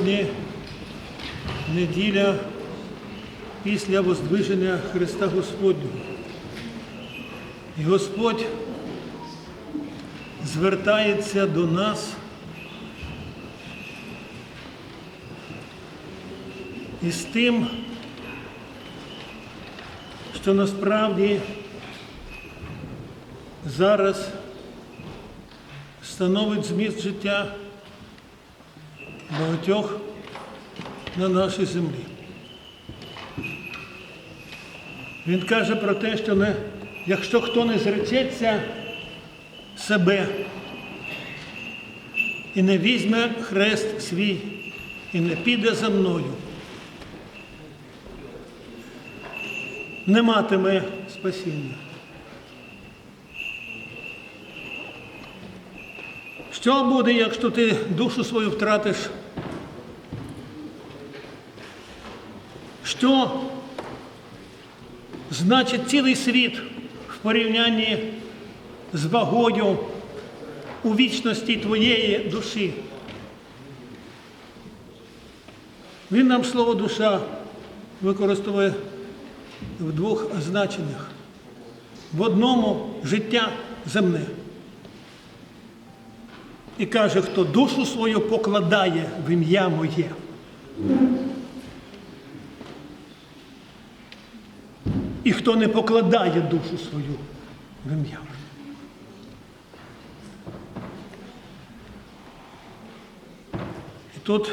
Сьогодні неділя після Воздвиження Христа Господнього. І Господь звертається до нас із тим, що насправді зараз становить зміст життя багатьох на нашій землі. Він каже про те, що не, якщо хто не зречеться себе і не візьме хрест свій і не піде за мною, не матиме спасіння. Що буде, якщо ти душу свою втратиш? Що значить цілий світ в порівнянні з вагою у вічності твоєї душі? Він нам слово душа використовує в двох значеннях. В одному життя земне. І каже, хто душу свою покладає в ім'я моє. І хто не покладає душу свою в ім'я. І тут,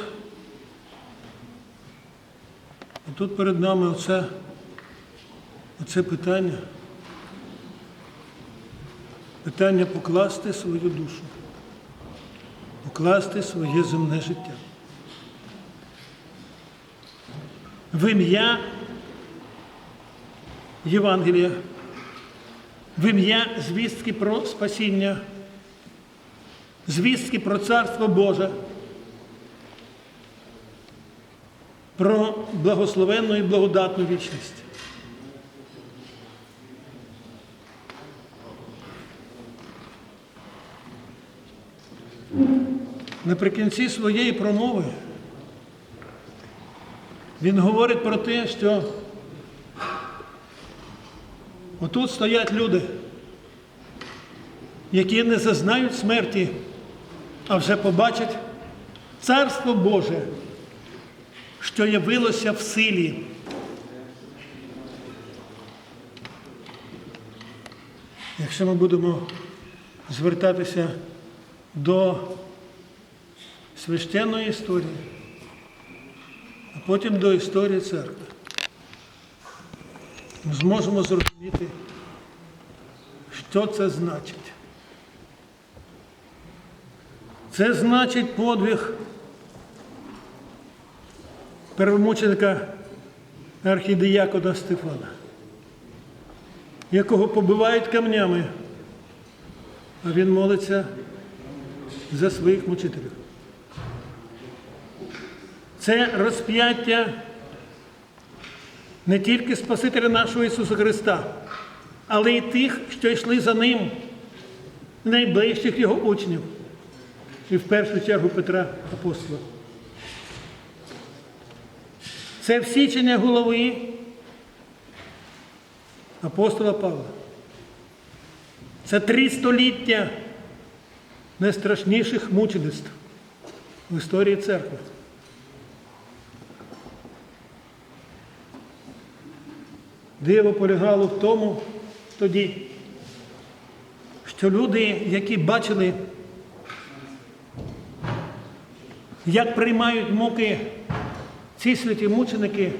і тут перед нами оце, оце питання. Питання покласти свою душу покласти своє земне життя. В ім'я Євангелія, в ім'я звістки про спасіння, звістки про Царство Боже, про благословенну і благодатну вічність. Наприкінці своєї промови він говорить про те, що отут стоять люди, які не зазнають смерті, а вже побачать Царство Боже, що явилося в силі. Якщо ми будемо звертатися до священної історії, а потім до історії церкви. Зможемо зрозуміти, що це значить. Це значить подвиг первомученика архідіякона Стефана, якого побивають камнями, а він молиться за своїх мучителів. Це розп'яття не тільки Спасителя нашого Ісуса Христа, але й тих, що йшли за Ним, найближчих Його учнів, і в першу чергу Петра Апостола. Це всічення голови апостола Павла. Це три століття найстрашніших мучеництв в історії церкви. Диво полягало в тому тоді, що люди, які бачили, як приймають муки ці святі мученики,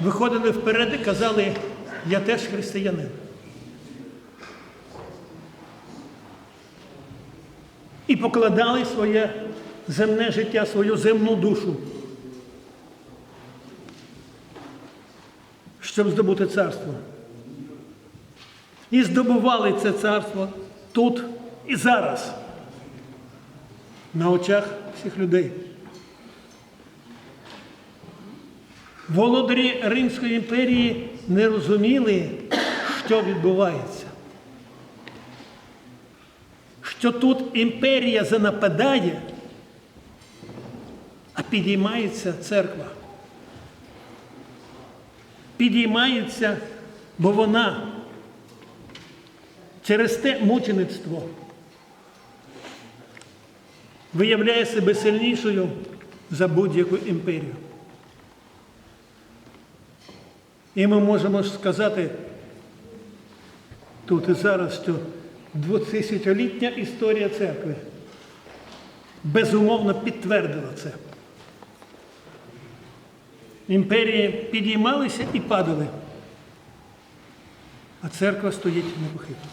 виходили вперед і казали, я теж християнин. І покладали своє земне життя, свою земну душу. Щоб здобути царство. І здобували це царство тут і зараз, на очах всіх людей. Володарі Римської імперії не розуміли, що відбувається. Що тут імперія занападає, а підіймається церква. Підіймається, бо вона через те мучеництво виявляє себе сильнішою за будь-яку імперію. І ми можемо сказати тут і зараз, що двотисячолітня історія церкви безумовно підтвердила це. Імперії підіймалися і падали, а церква стоїть непохитно.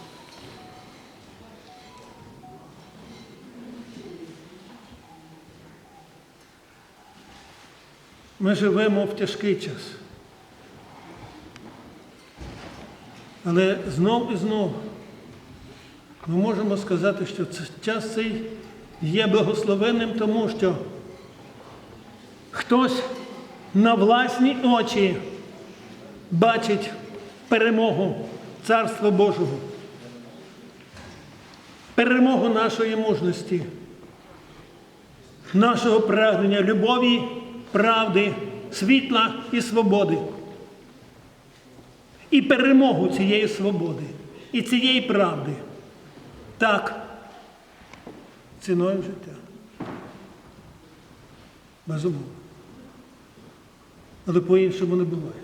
Ми живемо в тяжкий час. Але знов і знов ми можемо сказати, що час цей є благословенним, тому що хтось на власні очі бачить перемогу Царства Божого, перемогу нашої мужності, нашого прагнення любові, правди, світла і свободи. І перемогу цієї свободи і цієї правди. Так, ціною життя. Безумовно. Але по-іншому не буває.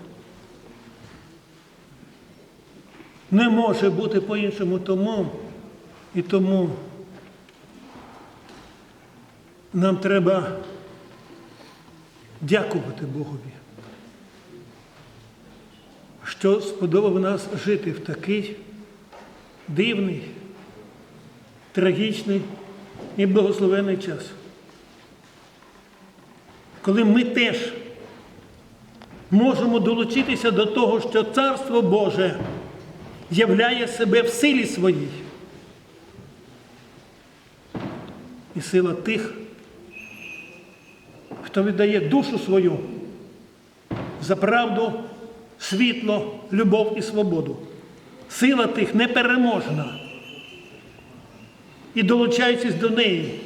Не може бути по-іншому тому і тому нам треба дякувати Богові, що сподобав нас жити в такий дивний, трагічний і благословенний час. Коли ми теж можемо долучитися до того, що Царство Боже являє себе в силі своїй. І сила тих, хто віддає душу свою за правду, світло, любов і свободу. Сила тих непереможна. І долучаючись до неї,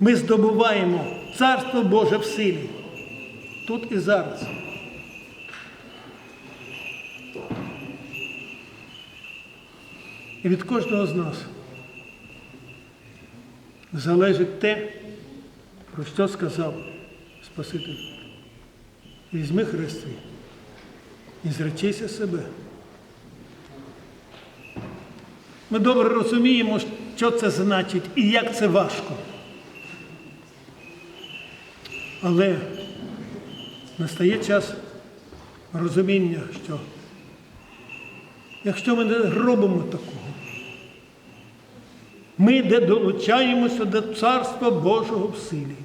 ми здобуваємо Царство Боже в силі. Тут і зараз. І від кожного з нас залежить те, про що сказав Спаситель. Візьми хрест і зречися себе. Ми добре розуміємо, що це значить і як це важко. Але настає час розуміння, що якщо ми не робимо такого, ми де долучаємося до Царства Божого в силі.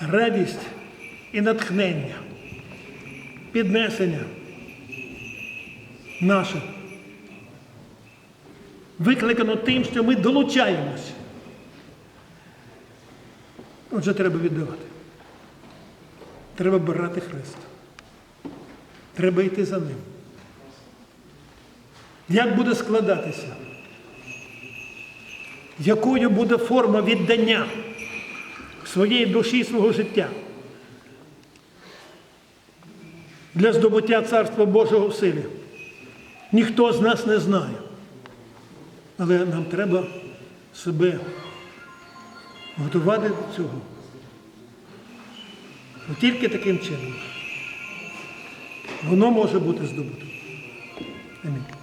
Радість і натхнення, піднесення наше викликано тим, що ми долучаємося. Отже, треба віддавати. Треба брати хрест. Треба йти за ним. Як буде складатися? Якою буде форма віддання своєї душі, свого життя для здобуття Царства Божого в силі? Ніхто з нас не знає. Але нам треба себе готувати до цього. Бо тільки таким чином воно може бути здобуто. Амінь.